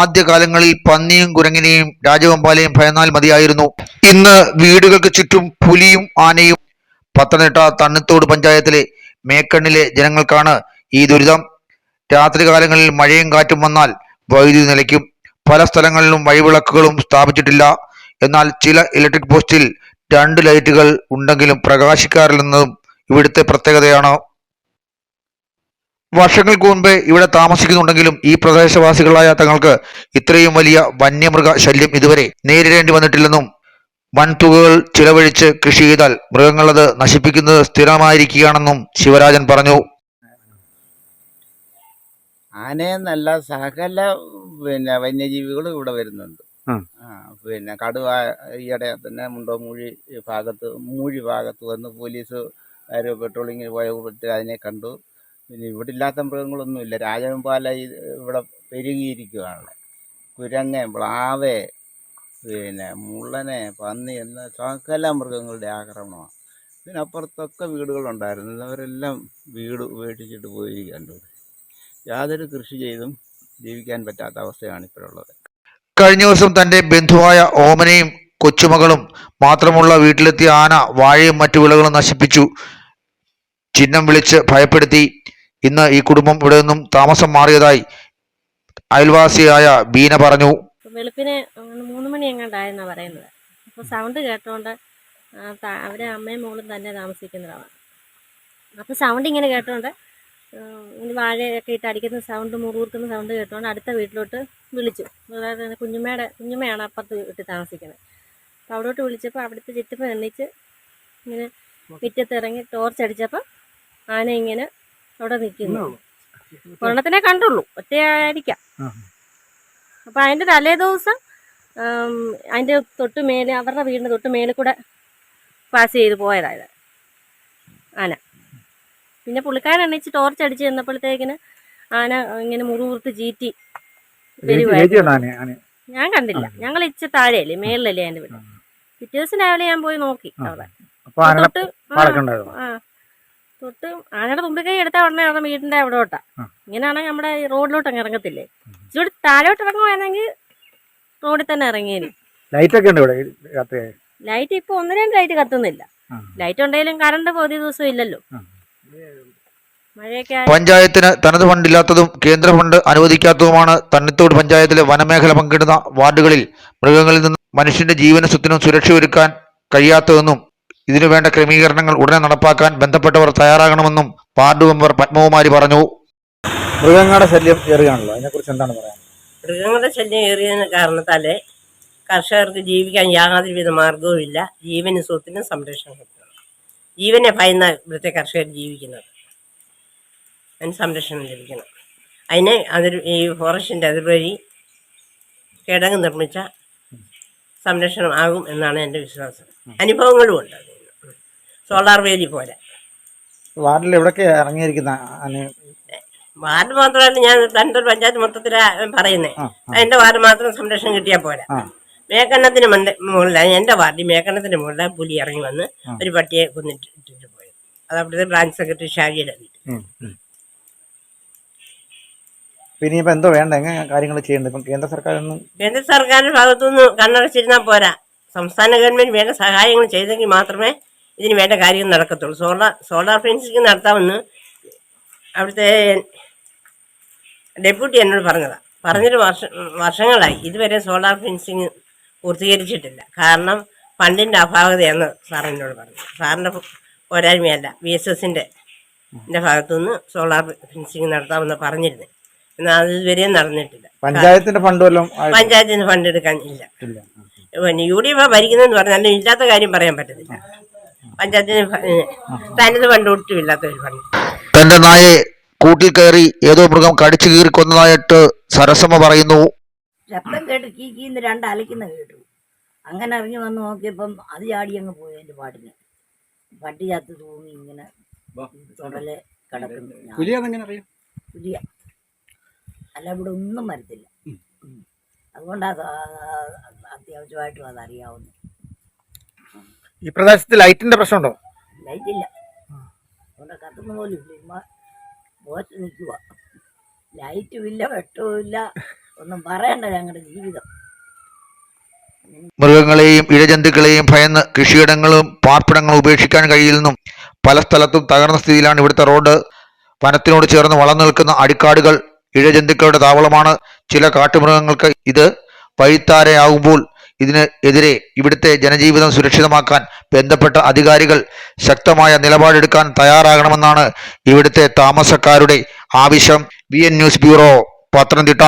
ആദ്യകാലങ്ങളിൽ പന്നിയും കുരങ്ങിനെയും രാജവെമ്പാലയും ഭയന്നാൽ മതിയായിരുന്നു. ഇന്ന് വീടുകൾക്ക് ചുറ്റും പുലിയും ആനയും പത്തനംതിട്ട തണ്ണിത്തോട് പഞ്ചായത്തിലെ മേക്കണ്ണിലെ ജനങ്ങൾക്കാണ് ഈ ദുരിതം. രാത്രികാലങ്ങളിൽ മഴയും കാറ്റും വന്നാൽ വൈദ്യുതി നിലയ്ക്കും. പല സ്ഥലങ്ങളിലും വഴിവിളക്കുകളും സ്ഥാപിച്ചിട്ടില്ല. എന്നാൽ ചില ഇലക്ട്രിക് പോസ്റ്റിൽ രണ്ട് ലൈറ്റുകൾ ഉണ്ടെങ്കിലും പ്രകാശിക്കാറില്ലെന്നതും ഇവിടുത്തെ പ്രത്യേകതയാണ്. വർഷങ്ങൾക്ക് മുൻപേ ഇവിടെ താമസിക്കുന്നുണ്ടെങ്കിലും ഈ പ്രദേശവാസികളായ തങ്ങൾക്ക് ഇത്രയും വലിയ വന്യമൃഗ ശല്യം ഇതുവരെ നേരിടേണ്ടി വന്നിട്ടില്ലെന്നും വൻതുകകൾ ചിലവഴിച്ച് കൃഷി ചെയ്താൽ മൃഗങ്ങളത് നശിപ്പിക്കുന്നത് സ്ഥിരമായിരിക്കുകയാണെന്നും ശിവരാജൻ പറഞ്ഞു. ആനയെന്നല്ല സകല പിന്നെ വന്യജീവികളും ഇവിടെ വരുന്നുണ്ട്. പിന്നെ കടുവ ഈയിടെ തന്നെ മുണ്ടോമൂഴി ഭാഗത്ത് മൂഴി ഭാഗത്ത് വന്ന് പോലീസ് ആരോ പെട്രോളിങ്ങിന് പോയപ്പോഴത്തെ അതിനെ കണ്ടു. പിന്നെ ഇവിടെ ഇല്ലാത്ത മൃഗങ്ങളൊന്നുമില്ല. രാജവെമ്പാല ഇവിടെ പെരുകിയിരിക്കുകയാണ്. കുരങ്ങ് പ്ലാവ് പിന്നെ മുള്ളനെ പന്നി എന്ന സകല മൃഗങ്ങളുടെ ആക്രമണമാണ്. ഇതിനപ്പുറത്തൊക്കെ വീടുകളുണ്ടായിരുന്നു. അവരെല്ലാം വീട് ഉപേക്ഷിച്ചിട്ട് പോയിരിക്കുകയാണ് യാതൊരു കൃഷി ചെയ്തും ജീവിക്കാൻ പറ്റാത്ത അവസ്ഥയാണ് ഇപ്പോഴുള്ളത്. കഴിഞ്ഞ ദിവസം തന്റെ ബന്ധുവായ ഓമനയും കൊച്ചുമകളും മാത്രമുള്ള വീട്ടിലെത്തിയ ആന വാഴയും മറ്റു വിളകളും നശിപ്പിച്ചു. ചിഹ്നം വിളിച്ച് ഭയപ്പെടുത്തി ഇന്ന് ഈ കുടുംബം ഇവിടെ നിന്നും താമസം മാറിയതായി അയൽവാസിയായ ബീന പറഞ്ഞു. വെളുപ്പിനെ മൂന്ന് മണി എങ്ങാണ്ടായെന്നാ പറയുന്നത്. അപ്പോൾ സൗണ്ട് കേട്ടോണ്ട് അവരെ അമ്മയും മോളും തന്നെ താമസിക്കുന്നതാണ്. അപ്പോൾ സൗണ്ട് ഇങ്ങനെ കേട്ടോണ്ട് ഇങ്ങനെ വാഴയൊക്കെ ഇട്ട് അടിക്കുന്ന സൗണ്ട് മുറുകൂർക്കുന്ന സൗണ്ട് കേട്ടോണ്ട് അടുത്ത വീട്ടിലോട്ട് വിളിച്ചു. അതായത് കുഞ്ഞുമ്മയുടെ കുഞ്ഞുമ്മയാണ് അപ്പുറത്ത് വീട്ടിൽ താമസിക്കുന്നത്. അപ്പോൾ അവിടോട്ട് വിളിച്ചപ്പോൾ അവിടുത്തെ ചുറ്റപ്പം എണ്ണിച്ച് ഇങ്ങനെ മുറ്റത്തിറങ്ങി ടോർച്ച് അടിച്ചപ്പോൾ ആന ഇങ്ങനെ അവിടെ നിൽക്കുന്നു. ഒരെണ്ണത്തിനെ കണ്ടുള്ളൂ. ഒറ്റയായിരിക്കാം. അപ്പൊ അതിന്റെ തലേ ദിവസം അതിന്റെ തൊട്ട് മേലെ അവരുടെ വീടിന്റെ തൊട്ട് മേലെ കൂടെ പാസ് ചെയ്ത് പോയതായത്. ആന. പിന്നെ പുള്ളിക്കാരൻ എണ്ണിച്ച് ടോർച്ച് അടിച്ച് ചെന്നപ്പോഴത്തേക്കിന് ആന ഇങ്ങനെ മുറുകുറുത്ത് ചീറ്റി വരുവായിരുന്നു ഞാൻ കണ്ടില്ല. ഞങ്ങൾ ഇച്ച താഴെയല്ലേ മേളിലല്ലേ അതിന്റെ വീട്. പിറ്റേ ദിവസം രാവിലെ ഞാൻ പോയി നോക്കി അവിടെ. തൊട്ട് ആ. തൊട്ട് ആനയുടെ തുമ്പി കൈ എടുത്താൽ ഉടനെ അവിടെ വീടിന്റെ അവിടോട്ടാ. ഇങ്ങനെയാണെങ്കിൽ നമ്മുടെ ഈ റോഡിലോട്ട് അങ്ങ് ഇറങ്ങത്തില്ലേ. ഇച്ചിരി താഴോട്ട് ഇറങ്ങുവാണെങ്കിൽ റോഡിൽ തന്നെ ഇറങ്ങിയേനെ. ലൈറ്റ് ഒക്കെ ഉണ്ട് ഇവിടെ രാത്രി? ലൈറ്റ് ഇപ്പൊ ഒന്ന് രണ്ട് ലൈറ്റ് കത്തുന്നില്ല. ലൈറ്റ് ഉണ്ടെങ്കിലും കറണ്ട് ഒരു ദിവസം ഇല്ലല്ലോ. പഞ്ചായത്തിന് തനത് ഫണ്ടില്ലാത്തതും കേന്ദ്ര ഫണ്ട് അനുവദിക്കാത്തതുമാണ് തണ്ണിത്തോട് പഞ്ചായത്തിലെ വനമേഖല പങ്കിടുന്ന വാർഡുകളിൽ മൃഗങ്ങളിൽ നിന്ന് മനുഷ്യന്റെ ജീവന സ്വത്തിനും സുരക്ഷ ഒരുക്കാൻ കഴിയാത്തതെന്നും ഇതിനു വേണ്ട ക്രമീകരണങ്ങൾ ഉടനെ നടപ്പാക്കാൻ ബന്ധപ്പെട്ടവർ തയ്യാറാകണമെന്നും വാർഡ് മെമ്പർ പത്മകുമാരി പറഞ്ഞു. മൃഗങ്ങളുടെ ശല്യം ഏറുകയാണല്ലോ. അതിനെക്കുറിച്ച് എന്താണ് പറയാൻ മൃഗങ്ങളുടെ ശല്യം ഏറിയതിന് കാരണത്താൽ കർഷകർക്ക് ജീവിക്കാൻ യാതൊരു വിധ മാർഗവും ഇല്ല. ജീവനും സ്വത്തിനും സംരക്ഷണം കിട്ടണം. ജീവനെ ഭയന്ന ഇവിടുത്തെ കർഷകർ ജീവിക്കുന്നത്. അതിന് സംരക്ഷണം ലഭിക്കണം. അതിന് അതിർ ഈ ഫോറസ്റ്റിന്റെ അതിർവഴി കിടങ്ങ് നിർമ്മിച്ച സംരക്ഷണം ആകും എന്നാണ് എന്റെ വിശ്വാസം. അനുഭവങ്ങളും ഉണ്ട് അതിന് സോളാർ വേലി പോലെ. വാർഡിൽ എവിടൊക്കെ ഇറങ്ങിയിരിക്കുന്ന വാർഡ് മാത്രമല്ല ഞാൻ തന്റെ പഞ്ചായത്ത് മൊത്തത്തിലാ പറയുന്നത് എന്റെ വാർഡ് മാത്രം സംരക്ഷണം കിട്ടിയാൽ പോരാ. ആ. മേക്കണ്ണത്തിന് മണ്ട മുകളിലാണ് എന്റെ വാർഡിൽ മേക്കണ്ണത്തിന് മുകളിലാണ് പുലി ഇറങ്ങി വന്ന് ഒരു പട്ടിയെ കൊന്നിട്ട് ഇട്ടിട്ട് പോയത്. അത് അവിടുത്തെ ബ്രാഞ്ച് സെക്രട്ടറി ഷാജിയുടെ വീട്ടിൽ. പിന്നെ എന്തോ വേണ്ട എങ്ങനെ കാര്യങ്ങൾ ചെയ്യേണ്ടത്? ഇപ്പം കേന്ദ്ര സർക്കാരൊന്നും കേന്ദ്ര സർക്കാരിന്റെ ഭാഗത്തുനിന്ന് കണ്ണടച്ചിരുന്നാൽ പോരാ. സംസ്ഥാന ഗവൺമെന്റ് വേണ്ട സഹായങ്ങൾ ചെയ്തെങ്കിൽ മാത്രമേ ഇതിന് വേണ്ട കാര്യം നടക്കത്തുള്ളൂ. സോളാർ സോളാർ ഫെൻസിങ് നടത്താമെന്ന് അവിടുത്തെ ഡെപ്യൂട്ടി എന്നോട് പറഞ്ഞതാണ് പറഞ്ഞിട്ട് വർഷ വർഷങ്ങളായി. ഇതുവരെ സോളാർ ഫെൻസിങ് പൂർത്തീകരിച്ചിട്ടില്ല. കാരണം ഫണ്ടിന്റെ അഭാവതയെന്ന് സാറിനോട് എന്നോട് പറഞ്ഞു. സാറിന്റെ പോരായ്മയല്ല ബി എസ് എസിന്റെ ഭാഗത്തുനിന്ന് സോളാർ ഫെൻസിങ് നടത്താമെന്ന് പറഞ്ഞിരുന്നു. എന്നാൽ അത് ഇതുവരെയും നടന്നിട്ടില്ല. പഞ്ചായത്തിന്റെ ഫണ്ട് പഞ്ചായത്തിന്റെ ഫണ്ട് എടുക്കാൻ ഇല്ല. പിന്നെ യു ഡി എഫ് ഭരിക്കുന്നതെന്ന് പറഞ്ഞാൽ ഇല്ലാത്ത കാര്യം പറയാൻ പറ്റത്തില്ല. പഞ്ചായത്തിന് ഫ- ഏ, തനത് ഫണ്ട് ഒട്ടും ഇല്ലാത്ത ഒരു ഫണ്ട്. തന്റെ നായെ കൂട്ടിൽ കയറി ഏതോ മൃഗം കടിച്ചു കീറി കൊന്നതായിട്ട് സരസമ്മ പറയുന്നു. ശബ്ദം കേട്ട് കീ കീന്ന് രണ്ട് അലക്കുന്ന കേട്ടു. അങ്ങനെ ഇറങ്ങി വന്ന് നോക്കിയപ്പം അത് ചാടി അങ്ങ് പോയി എന്റെ പാട്ടിന്. പട്ടി ചത്ത് തൂങ്ങി ഇങ്ങനെ തുടലെ കിടക്കുന്നു പുലിയ അല്ല ഇവിടെ ഒന്നും വരത്തില്ല. അതുകൊണ്ടാണ് അത്യാവശ്യമായിട്ടും അതറിയാവുന്നത്. ഈ പ്രദേശത്ത് ലൈറ്റിന്റെ പ്രശ്നമുണ്ടോ? ലൈറ്റില്ല. കത്തുന്ന പോലും നിൽക്കുക ഒന്നും പറയണ്ട ഞങ്ങളുടെ ജീവിതം. മൃഗങ്ങളെയും ഇഴജന്തുക്കളെയും ഭയന്ന് കൃഷിയിടങ്ങളും പാർപ്പിടങ്ങളും ഉപേക്ഷിക്കാൻ കഴിയില്ലെന്നും പല സ്ഥലത്തും തകർന്ന സ്ഥിതിയിലാണ് ഇവിടുത്തെ റോഡ്. വനത്തിനോട് ചേർന്ന് വളർന്നു നിൽക്കുന്ന അടിക്കാടുകൾ ഇഴജന്തുക്കളുടെ താവളമാണ്. ചില കാട്ടുമൃഗങ്ങൾക്ക് ഇത് വഴിത്താരയാകുമ്പോൾ ഇതിന് എതിരെ ഇവിടുത്തെ ജനജീവിതം സുരക്ഷിതമാക്കാൻ ബന്ധപ്പെട്ട അധികാരികൾ ശക്തമായ നിലപാടെടുക്കാൻ തയ്യാറാകണമെന്നാണ് ഇവിടുത്തെ താമസക്കാരുടെ ആവശ്യം. V news bureau Pathanamthitta.